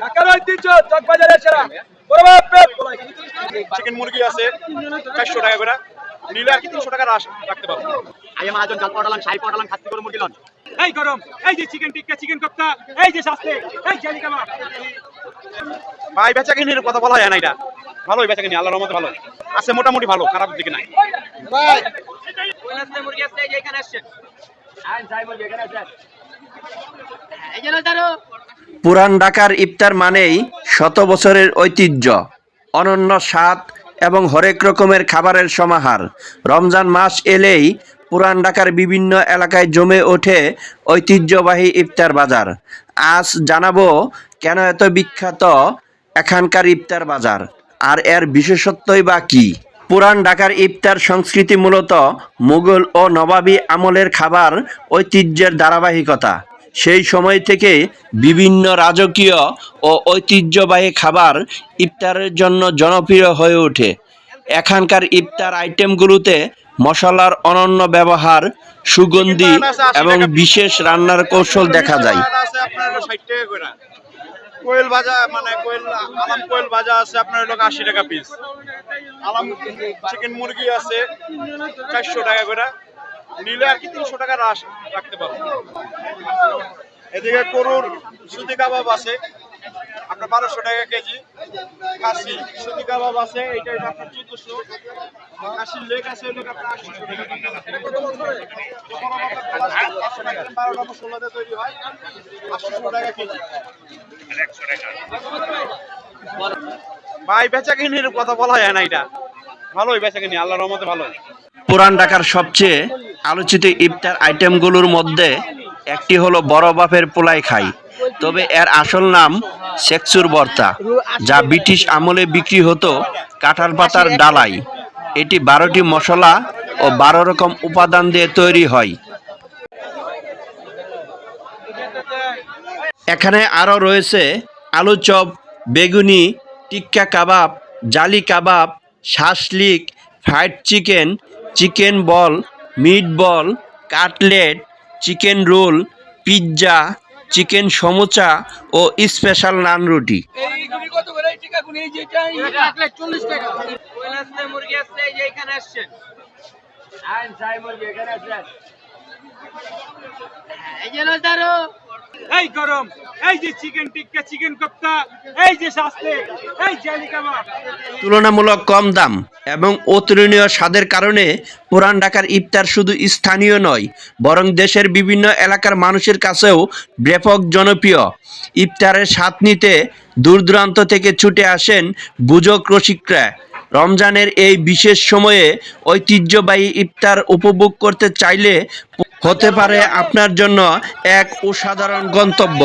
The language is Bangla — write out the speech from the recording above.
ঢাকার ঐতিহ্য চকবাজারের সেরা। চিকেন মুরগি আছে চারশো টাকা করে। নিলে আর কি তিনশো টাকা রাস রাখতে পারব। আই মহাজন জাল পটালাম পটালাম খাসি করে মুরগি লন। এই গরম এই যে চিকেন টিক্কা চিকেন কোপ্তা এই যে শাস্তে এই জালি কাবাব ভাই বেচা কিনির কথা বলা হয় না এটা। ভালোই বেচা কিনি আল্লাহর রহমতে ভালো। আছে মোটামুটি ভালো খারাপ দিকে নাই। মুরগি আছে এখানে আসছেন আই যাই মুরগি এখানে নজারো পুরান ঢাকার ইফতার মানেই শত বছরের ঐতিহ্য, অনন্য স্বাদ এবং হরেক রকমের খাবারের সমাহার। রমজান মাস এলেই পুরান ঢাকার বিভিন্ন এলাকায় জমে ওঠে ঐতিহ্যবাহী ইফতার বাজার। আজ জানাব কেন এত বিখ্যাত এখানকার ইফতার বাজার, আর এর বিশেষত্বই বা কী? পুরান ঢাকার ইফতার সংস্কৃতি মূলত মুঘল ও নবাবী আমলের খাবার ঐতিহ্যের ধারাবাহিকতা। সেই সময় থেকে বিভিন্ন রাজকীয় ও ঐতিহ্যবাহী খাবার ইফতারের জন্য জনপ্রিয় হয়ে ওঠে। এখানকার ইফতার আইটেমগুলোতে মশলার অনন্য ব্যবহার সুগন্ধি এবং বিশেষ রান্নার কৌশল দেখা যায়। কোয়েল ভাজা মানে কোয়েল, আলাম কোয়েল ভাজা আছে, আপনার হলো আশি টাকা পিস আলাম চিকেন মুরগি আছে, চারশো টাকা করে। নিলে আর কি তিনশো টাকা রাস রাখতে পারব। এদিকে গরুর সুতি কাবাব আছে, আপনার বারোশো টাকা কেজি। কাশি সুতি কাবাব আছে, এইটা আপনার চোদ্দশো। খাসির লেগ আছে আপনার টাকা মশলাতে তৈরি হয় আটশোশো টাকা কেজি। ভাই কথা বলা হয় না এটা। ভালোই রহমতে পুরান ঢাকার সবচেয়ে আলোচিত ইফতার আইটেমগুলোর মধ্যে একটি হলো বড় বাপের পোলাই খাই। তবে এর আসল নাম সেক্সুর বর্তা, যা ব্রিটিশ আমলে বিক্রি হতো কাঁঠাল পাতার ডালাই। এটি বারোটি মশলা ও বারো রকম উপাদান দিয়ে তৈরি হয়। এখানে আরও রয়েছে আলু চপ বেগুনি tikka kebab jali kebab shashlik fried chicken chicken ball meatball cutlet chicken roll pizza chicken samosa ও স্পেশাল নান রুটি। টিকা। এই যে এটা রাখলে 40 টাকা কোয়েল আছে মুরগি আছে এই যে এখানে আসছেন আই যাই মুরগি এখানে আসছেন এই যে নজারো এই গরম এই যে চিকেন টিক্কা চিকেন কোপ্তা এই যে শাস্তে এই জালি কাবাব তুলনামূলক কম দাম এবং অতুলনীয় স্বাদের কারণে পুরান ঢাকার ইফতার শুধু স্থানীয় নয় বরং দেশের বিভিন্ন এলাকার মানুষের কাছেও ব্যাপক জনপ্রিয়। ইফতারের স্বাদ নিতে দূর দূরান্ত থেকে ছুটে আসেন বুজক রসিকরা। রমজানের এই বিশেষ সময়ে ঐতিহ্যবাহী ইফতার উপভোগ করতে চাইলে হতে পারে আপনার জন্য এক অসাধারণ গন্তব্য।